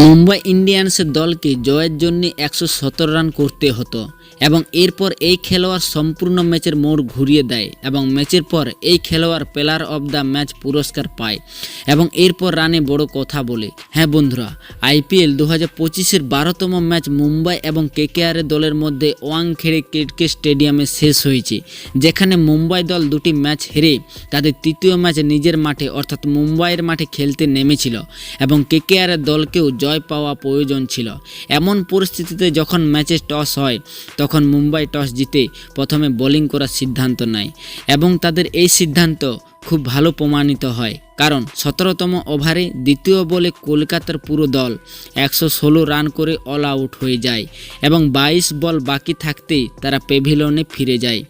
ಈ মুম্বাই ইন্ডিয়ান্সের দলকে জয়ের জন্য একশো সতেরো রান করতে হতো এবং এরপর এই খেলোয়াড় সম্পূর্ণ ম্যাচের মোড় ঘুরিয়ে দেয় এবং ম্যাচের পর এই খেলোয়াড় প্লেয়ার অব দ্য ম্যাচ পুরস্কার পায় এবং এরপর রানে বড় কথা বলে। হ্যাঁ বন্ধুরা, আইপিএল দু হাজার পঁচিশের বারোতম ম্যাচ মুম্বাই এবং কেকেআরের দলের মধ্যে ওয়াংখেড়ে ক্রিকেট স্টেডিয়ামে শেষ হয়েছে, যেখানে মুম্বাই দল দুটি ম্যাচ হেরে তাদের তৃতীয় ম্যাচ নিজের মাঠে অর্থাৎ মুম্বাইয়ের মাঠে খেলতে নেমেছিল এবং কেকেআরের দলকেও জয় পাওয়া প্রয়োজন ছিল। এমন পরিস্থিতিতে যখন ম্যাচে টস হয়, তখন মুম্বাই টস জিতে প্রথমে বোলিং করার সিদ্ধান্ত নেয় এবং তাদের এই সিদ্ধান্ত খুব ভালো প্রমাণিত হয়। কারণ সতেরোতম ওভারে দ্বিতীয় বলে কলকাতার পুরো দল একশো ষোলো রান করে অল আউট হয়ে যায় এবং বাইশ বল বাকি থাকতেই তারা পেভিলনে ফিরে যায়।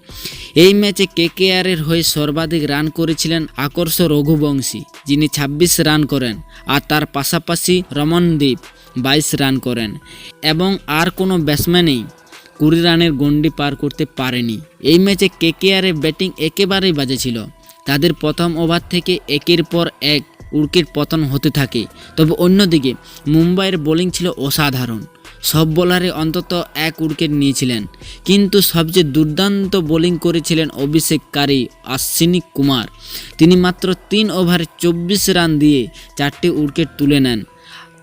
এই ম্যাচে কেকেআরের হয়ে সর্বাধিক রান করেছিলেন আকর্ষ রঘুবংশী, যিনি ২৬ রান করেন, আর তার পাশাপাশি রমনদীপ বাইশ রান করেন এবং আর কোনো ব্যাটসম্যানই কুড়ি রানের গন্ডি পার করতে পারেনি। এই ম্যাচে কেকেআরের ব্যাটিং একেবারেই বাজে ছিল। তাদের প্রথম ওভার থেকে একের পর এক উইকেট পতন হতে থাকে। তবে অন্যদিকে মুম্বাইয়ের বোলিং ছিল অসাধারণ। সব বোলারে অন্তত এক উইকেট নিয়েছিলেন। কিন্তু সবচেয়ে দুর্দান্ত বোলিং করেছিলেন অভিষেককারী অশ্বিনী কুমার। তিনি মাত্র তিন ওভারে চব্বিশ রান দিয়ে চারটি উইকেট তুলে নেন।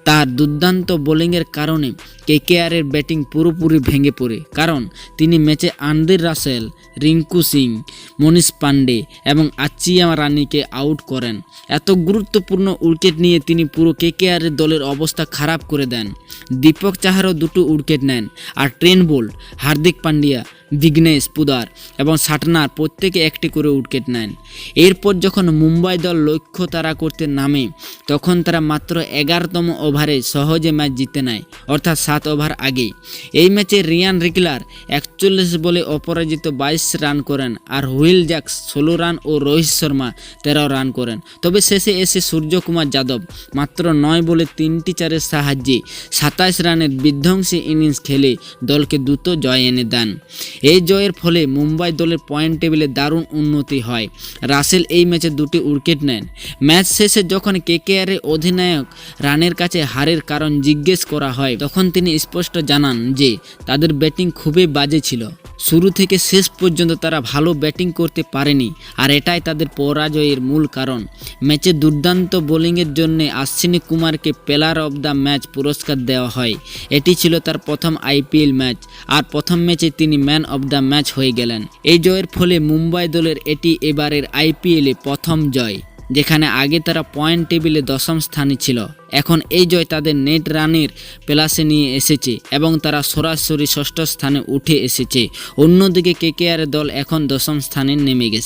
তার দুর্দান্ত বোলিংয়ের কারণে কেকেআরের ব্যাটিং পুরোপুরি ভেঙে পড়ে। কারণ তিনি ম্যাচে আন্দির রাসেল, রিঙ্কু সিং, মনীষ পান্ডে এবং আচিয়া রানিকে আউট করেন। এত গুরুত্বপূর্ণ উইকেট নিয়ে তিনি পুরো কেকেআরের দলের অবস্থা খারাপ করে দেন। দীপক চাহারও দুটো উইকেট নেন। আর ট্রেন বোল্ট হার্দিক পান্ডিয়া বিঘ্নেশ, পুদার এবং সাটনার প্রত্যেকে একটি করে উইকেট নেন। এরপর যখন মুম্বাই দল লক্ষ্য তারা করতে নামে, তখন তারা মাত্র এগারোতম ওভারে সহজে ম্যাচ জিতে নেয়, অর্থাৎ সাত ওভার আগে। এই ম্যাচে রিয়ান রিকলার একচল্লিশ বলে অপরাজিত বাইশ রান করেন আর হুইল জ্যাক্স ষোলো রান ও রোহিত শর্মা তেরো রান করেন। তবে শেষে এসে সূর্যকুমার যাদব মাত্র নয় বলে তিনটি চারের সাহায্যে সাতাশ রানের বিধ্বংসী ইনিংস খেলে দলকে দ্রুত জয় এনে দেন। এই জয়ের ফলে মুম্বাই দলের পয়েন্ট টেবিলে দারুণ উন্নতি হয়। রাসেল এই ম্যাচে দুটি উইকেট নেন। ম্যাচ শেষে যখন কেকেআরের অধিনায়ক রানের কাছে হারের কারণ জিজ্ঞেস করা হয়, তখন তিনি স্পষ্ট জানান যে, তাদের ব্যাটিং খুবই বাজে ছিল। শুরু থেকে শেষ পর্যন্ত তারা ভালো ব্যাটিং করতে পারেনি, আর এটাই তাদের পরাজয়ের মূল কারণ। ম্যাচে দুর্দান্ত বোলিংয়ের জন্য আশ্বিনী কুমারকে প্লেয়ার অব দ্য ম্যাচ পুরস্কার দেওয়া হয়। এটি ছিল তার প্রথম আইপিএল ম্যাচ, আর প্রথম ম্যাচে তিনি ম্যান অব দ্য ম্যাচ হয়ে গেলেন। এই জয়ের ফলে মুম্বাই দলের এটি এবারের আইপিএলে প্রথম জয়, যেখানে আগে তারা পয়েন্ট টেবিলে দশম স্থানে ছিল। এখন এই জয় তাদের নেট রানের প্লাসে নিয়ে এসেছে এবং তারা সরাসরি ষষ্ঠ স্থানে উঠে এসেছে। অন্যদিকে কেকেআর দল এখন দশম স্থানে নেমে গেছে।